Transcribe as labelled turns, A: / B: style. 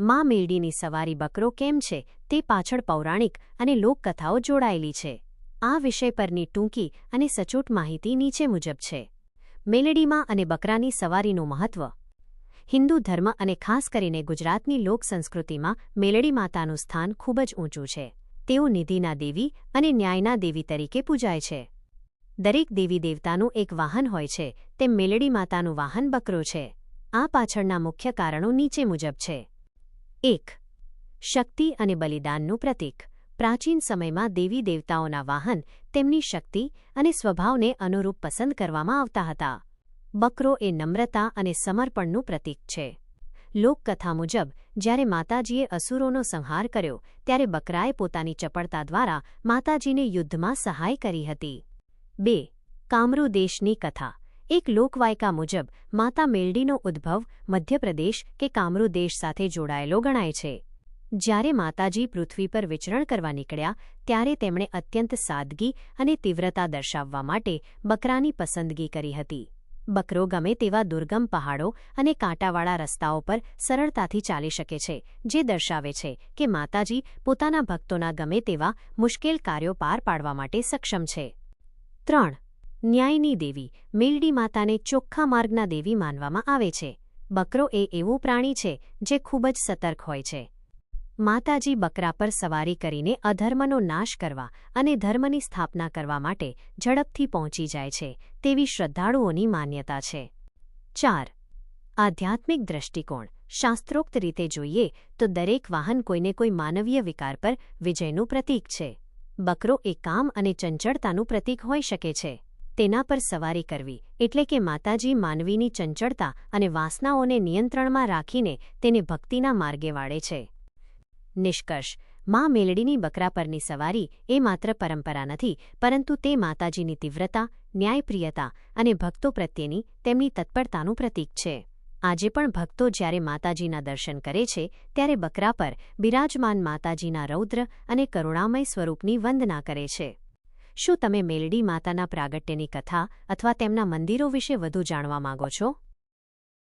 A: મા મેરડીની સવારી બકરો કેમ છે તે પાછળ પૌરાણિક અને લોકકથાઓ જોડાયેલી છે. આ વિષય પરની ટૂંકી અને સચોટ માહિતી નીચે મુજબ છે. મેલડીમાં અને બકરાની સવારીનું મહત્વ. હિન્દુ ધર્મ અને ખાસ કરીને ગુજરાતની લોક સંસ્કૃતિમાં મેલડી માતાનું સ્થાન ખૂબ જ ઊંચું છે. તેઓ નિધિના દેવી અને ન્યાયના દેવી તરીકે પૂજાય છે. દરેક દેવી દેવતાનું એક વાહન હોય છે, તેમ મેલડી માતાનું વાહન બકરો છે. આ પાછળના મુખ્ય કારણો નીચે મુજબ છે. એક. શક્તિ અને બલિદાનનું પ્રતીક. પ્રાચીન સમયમાં દેવી દેવતાઓના વાહન તેમની શક્તિ અને સ્વભાવને અનુરૂપ પસંદ કરવામાં આવતા હતા. બકરો એ નમ્રતા અને સમર્પણનું પ્રતીક છે. લોકકથા મુજબ, જ્યારે માતાજીએ અસુરોનો સંહાર કર્યો, ત્યારે બકરાએ પોતાની ચપળતા દ્વારા માતાજીને યુદ્ધમાં સહાય કરી હતી. બે. કામરૂ દેશની કથા. એક લોકવાયકા મુજબ, માતા મેલડીનો ઉદ્ભવ મધ્યપ્રદેશ કે કામરૂ દેશ સાથે જોડાયેલો ગણાય છે. જ્યારે માતાજી પૃથ્વી પર વિચરણ કરવા નીકળ્યા, ત્યારે તેમણે અત્યંત સાદગી અને તીવ્રતા દર્શાવવા માટે બકરાની પસંદગી કરી હતી. બકરો ગમે તેવા દુર્ગમ પહાડો અને કાંટાવાળા રસ્તાઓ પર સરળતાથી ચાલી શકે છે, જે દર્શાવે છે કે માતાજી પોતાના ભક્તોના ગમે તેવા મુશ્કેલ કાર્યો પાર પાડવા માટે સક્ષમ છે. ત્રણ ન્યાયની દેવી, મેલડી માતાને ચોખ્ખા માર્ગના દેવી માનવામાં આવે છે. બકરો એ એવું પ્રાણી છે, જે ખૂબ જ સતર્ક હોય છે. માતાજી બકરા પર સવારી કરીને અધર્મનો નાશ કરવા અને ધર્મની સ્થાપના કરવા માટે ઝડપથી પહોંચી જાય છે, તેવી શ્રદ્ધાળુઓની માન્યતા છે. ચાર. આધ્યાત્મિક દ્રષ્ટિકોણ. શાસ્ત્રોક્ત રીતે જોઈએ તો દરેક વાહન કોઈને કોઈ માનવીય વિકાર પર વિજયનું પ્રતીક છે. બકરો એ કામ અને ચંચળતાનું પ્રતીક હોઈ શકે છે. તેના પર સવારી કરવી, એટલે કે માતાજી માનવીની ચંચળતા અને વાસનાઓને નિયંત્રણમાં રાખીને તેને ભક્તિના માર્ગે વાળે છે. નિષ્કર્ષ, મા મેલડીની બકરા પરની સવારી એ માત્ર પરંપરા નથી, પરંતુ તે માતાજીની તીવ્રતા, ન્યાયપ્રિયતા અને ભક્તો પ્રત્યેની તેમની તત્પરતાનું પ્રતીક છે. આજે પણ ભક્તો જ્યારે માતાજીના દર્શન કરે છે, ત્યારે બકરા પર બિરાજમાન માતાજીના રૌદ્ર અને કરુણામય સ્વરૂપની વંદના કરે છે. શું તમે મેલડી માતાના પ્રાગટ્યની કથા અથવા તેમના મંદિરો વિશે વધુ જાણવા માંગો છો?